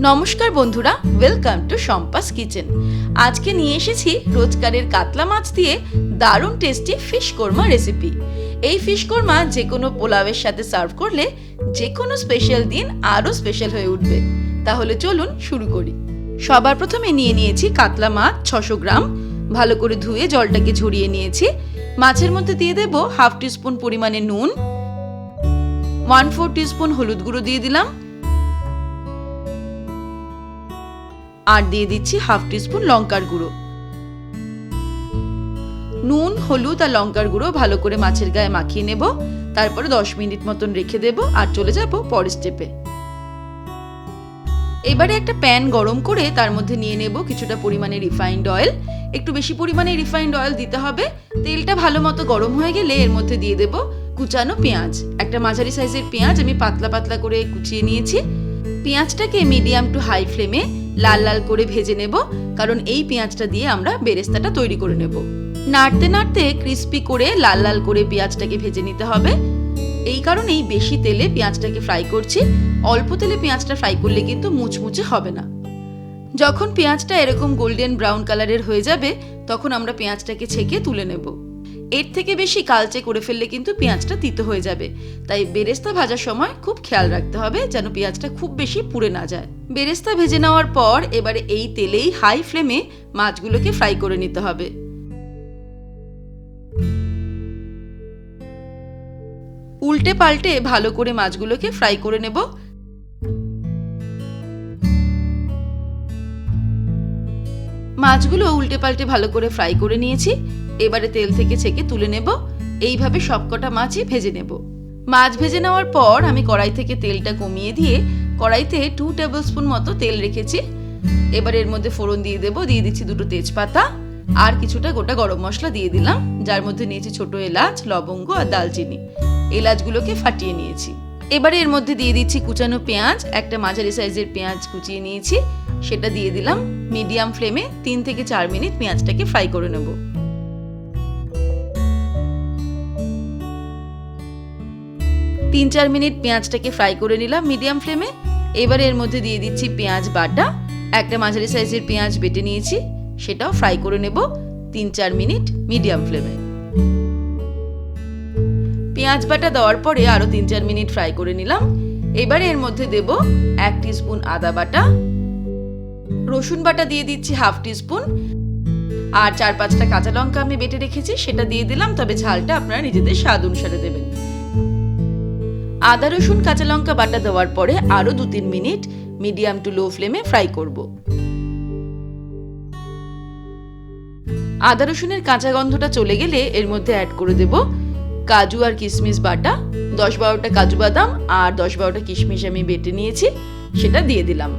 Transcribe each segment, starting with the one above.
নমস্কার বন্ধুরা welcome to সম্পাস kitchen আজকে নিয়ে এসেছি রোজকারের কাতলা মাছ দিয়ে দারুণ টেস্টি ফিশ কোরমা রেসিপি এই ফিশ কোরমা যে কোনো পোলাওয়ের সাথে সার্ভ করলে যে কোনো স্পেশাল দিন আরও স্পেশাল হয়ে উঠবে। তাহলে চলুন শুরু করি। সবার প্রথমে নিয়ে নিয়েছি কাতলা মাছ ছশো গ্রাম। ভালো করে ধুয়ে জলটাকে ঝরিয়ে নিয়েছি। মাছের মধ্যে দিয়ে দেবো হাফ টিস্পুন পরিমাণে নুন। ওয়ান ফোর টিস্পুন হলুদ গুঁড়ো দিয়ে দিলাম। আর দিয়ে দিচ্ছি হাফ টিস্পুন লঙ্কার গুঁড়ো। নুন, হলুদ আর লঙ্কার গুঁড়ো ভালো করে মাছের গায়ে মাখিয়ে নেব। তারপরে দশ মিনিট মতন রেখে দেব আর চলে যাব পরের স্টেপে এবারে একটা প্যান গরম করে তার মধ্যে নিয়ে নেব কিছুটা পরিমাণে রিফাইন্ড অয়েল একটু বেশি পরিমাণে রিফাইন্ড অয়েল দিতে হবে। তেলটা ভালো মতো গরম হয়ে গেলে এর মধ্যে দিয়ে দেব কুচানো পেঁয়াজ। একটা মাঝারি সাইজের পেঁয়াজ আমি পাতলা পাতলা করে কুচিয়ে নিয়েছি। পেঁয়াজটাকে মিডিয়াম টু হাই ফ্লেমে লাল লাল করে ভেজে নেব, কারণ এই পেঁয়াজটা দিয়ে আমরা বেরেস্তাটা তৈরি করে নেব। নাড়তে নাড়তে ক্রিস্পি করে লাল লাল করে পেঁয়াজটাকে ভেজে নিতে হবে। এই কারণেই বেশি তেলে পেঁয়াজটাকে ফ্রাই করছি, অল্প তেলে পেঁয়াজটা ফ্রাই করলে কিন্তু মুচমুচে হবে না। যখন পেঁয়াজটা এরকম গোল্ডেন ব্রাউন কালারের হয়ে যাবে, তখন আমরা পেঁয়াজটাকে ছেঁকে তুলে নেব। এর থেকে বেশি কালচে করে ফেললে কিন্তু পেঁয়াজটা তিতো হয়ে যাবে। তাই বেরেস্তা ভাজার সময় খুব খেয়াল রাখতে হবে যেন পেঁয়াজটা খুব বেশি পুড়ে না যায়। বেরেস্তা ভেজে নেওয়ার পর এবারে এই তেলেই হাই ফ্লেমে মাছগুলোকে ফ্রাই করে নিতে হবে। উল্টে পাল্টে ভালো করে মাছগুলোকে ফ্রাই করে নেব। মাছগুলো উল্টে পাল্টে ভালো করে ফ্রাই করে নিয়েছি। এবারে তেল থেকে ছেঁকে তুলে নেব। এইভাবে সবকটা মাছই ভেজে নেব। মাছ ভেজে নেওয়ার পর আমি কড়াই থেকে তেলটা কমিয়ে দিয়ে কড়াইতে টু টেবিল স্পুন মতো তেল রেখেছি। এবার এর মধ্যে ফোড়ন দিয়ে দেবো, দিয়ে দিচ্ছি দুটো তেজপাতা। আর কিছুটা গোটা গরম মশলা দিয়ে দিলাম, যার মধ্যে নিয়েছি ছোট এলাচ, লবঙ্গ আর দালচিনি এলাচগুলোকে ফাটিয়ে নিয়েছি। এবারে এর মধ্যে দিয়ে দিচ্ছি কুচানো পেঁয়াজ, একটা মাঝারি সাইজের পেঁয়াজ কুচিয়ে নিয়েছি। সেটা দিয়ে দিলাম, মিডিয়াম ফ্লেমে তিন থেকে চার মিনিট পেঁয়াজটাকে ফ্রাই করে নেব। তিন চার মিনিট পেঁয়াজটাকে ফ্রাই করে নিলাম মিডিয়াম ফ্লেমে এবার এর মধ্যে দিয়ে দিচ্ছি পেঁয়াজ বাটা। একটা মাঝারি সাইজের পেঁয়াজ বেটে নিয়েছি, সেটাও ফ্রাই করে নেব তিন চার মিনিট মিডিয়াম ফ্লেমে পেঁয়াজ বাটা দেওয়ার পরে আরও তিন চার মিনিট ফ্রাই করে নিলাম। এবার এর মধ্যে দেব এক স্পুন আদা বাটা। রসুন বাটা দিয়ে দিচ্ছি হাফ স্পুন আর চার পাঁচটা কাঁচা লঙ্কা আমি বেটে রেখেছি, সেটা দিয়ে দিলাম, তবে ঝালটা আপনারা নিজেদের স্বাদ অনুসারে দেবেন। আদা, রসুন, কাঁচা লঙ্কা বাটা দেওয়ার পরে আরও দু তিন মিনিট মিডিয়াম টু লো ফ্লেমে ফ্রাই করব। আদা, রসুনের কাঁচা গন্ধটা চলে গেলে এর মধ্যে অ্যাড করে দেব কাজু আর কিশমিশ বাটা। দশ বারোটা কাজু বাদাম আর দশ বারোটা কিশমিশ আমি বেটে নিয়েছি, সেটা দিয়ে দিলাম।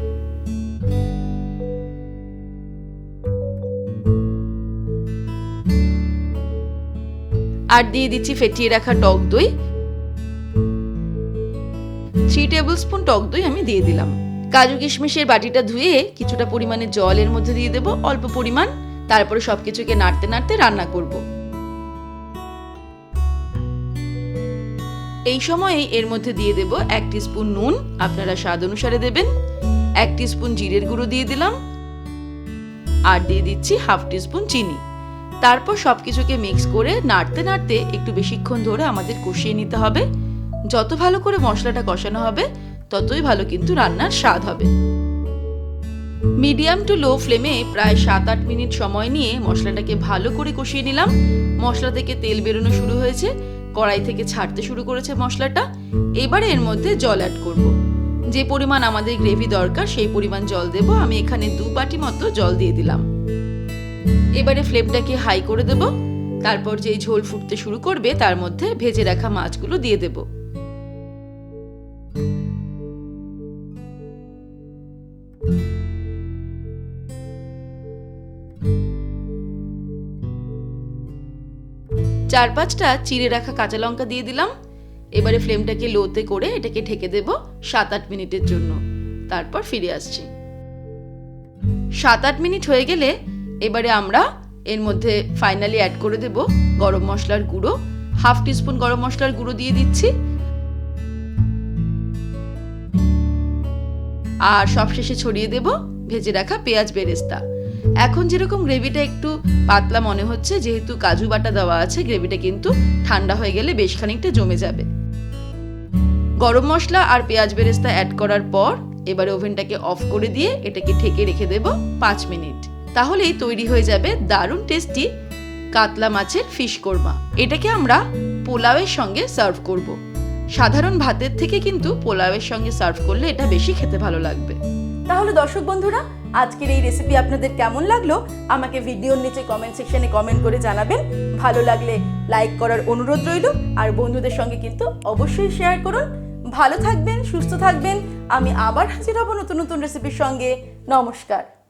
আর দিয়ে দিচ্ছি ফেটিয়ে রাখা টক দই। থ্রি টেবিল স্পুন টক দই আমি দিয়ে দিলাম। কাজু কিশমিশের বাটিটা ধুয়ে কিছুটা পরিমাণে জল এর মধ্যে দিয়ে দেবো, অল্প পরিমাণ। তারপরে সবকিছুকে নাড়তে নাড়তে রান্না করব। এই সময়ে এর মধ্যে দিয়ে দেব এক স্পুন নুন, আপনারা স্বাদ অনুসারে দেবেন। এক স্পুন জিরের গুঁড়ো দিয়ে দিলাম। আর দিয়ে দিচ্ছি হাফ স্পুন চিনি। তারপর সবকিছুকে মিক্স করে নাড়তে নাড়তে একটু বেশিক্ষণ ধরে আমাদের কষিয়ে নিতে হবে। যত ভালো করে মশলাটা কষানো হবে, ততই ভালো কিন্তু রান্নার স্বাদ হবে। মিডিয়াম টু লো ফ্লেমে প্রায় সাত আট মিনিট সময় নিয়ে মশলাটাকে ভালো করে কষিয়ে নিলাম। মশলা থেকে তেল বেরোনো শুরু হয়েছে, কড়াই থেকে ছাড়তে শুরু করেছে মশলাটা। এবারে এর মধ্যে জল অ্যাড করব। যে পরিমাণ আমাদের গ্রেভি দরকার, সেই পরিমাণ জল দেব। আমি এখানে দু বাটি মতো জল দিয়ে দিলাম। এবারে ফ্লেমটাকে হাই করে দেব। তারপর যেই ঝোল ফুটতে শুরু করবে, তার মধ্যে ভেজে রাখা মাছগুলো দিয়ে দেব। চার পাঁচটা চিড়ে রাখা কাঁচা লঙ্কা দিয়ে দিলাম। এবারে ফ্লেমটাকে লোতে করে এটাকে ঢেকে দেব সাত আট মিনিটের জন্য। তারপর ফিরে আসছি। সাত আট মিনিট হয়ে গেলে এবারে আমরা এর মধ্যে ফাইনালি অ্যাড করে দেব গরম মশলার গুঁড়ো। হাফ টিস্পুন গরম মশলার গুঁড়ো দিয়ে দিচ্ছি। আর সবশেষে ছড়িয়ে দেব ভেজে রাখা পেঁয়াজ বেরেস্তা। এখন যেরকম গ্রেভিটা একটু পাতলা মনে হচ্ছে, যেহেতু কাজু বাটা দেওয়া আছে, গ্রেভিটা কিন্তু ঠান্ডা হয়ে গেলে বেশ খানিকটা জমে যাবে। গরম মশলা আর পেঁয়াজ বেরেস্তা অ্যাড করার পর এবারে ওভেনটাকে অফ করে দিয়ে এটাকে ঢেকে রেখে দেব পাঁচ মিনিট। তাহলেই তৈরি হয়ে যাবে দারুণ টেস্টি কাতলা মাছের ফিশ কোরমা। এটাকে আমরা পোলাওয়ের সঙ্গে সার্ভ করব। সাধারণ ভাতের থেকে কিন্তু পোলাওয়ের সঙ্গে সার্ভ করলে এটা বেশি খেতে ভালো লাগবে। তাহলে দর্শক বন্ধুরা আজকের এই রেসিপি আপনাদের কেমন লাগল? আমাকে ভিডিওর নিচে কমেন্ট সেকশনে কমেন্ট করে জানাবেন। ভালো লাগলে লাইক করার অনুরোধ রইল। আর বন্ধুদের সঙ্গে কিন্তু অবশ্যই শেয়ার করুন। ভালো থাকবেন, সুস্থ থাকবেন। আমি আবার হাজির হব নতুন নতুন রেসিপির সঙ্গে। নমস্কার।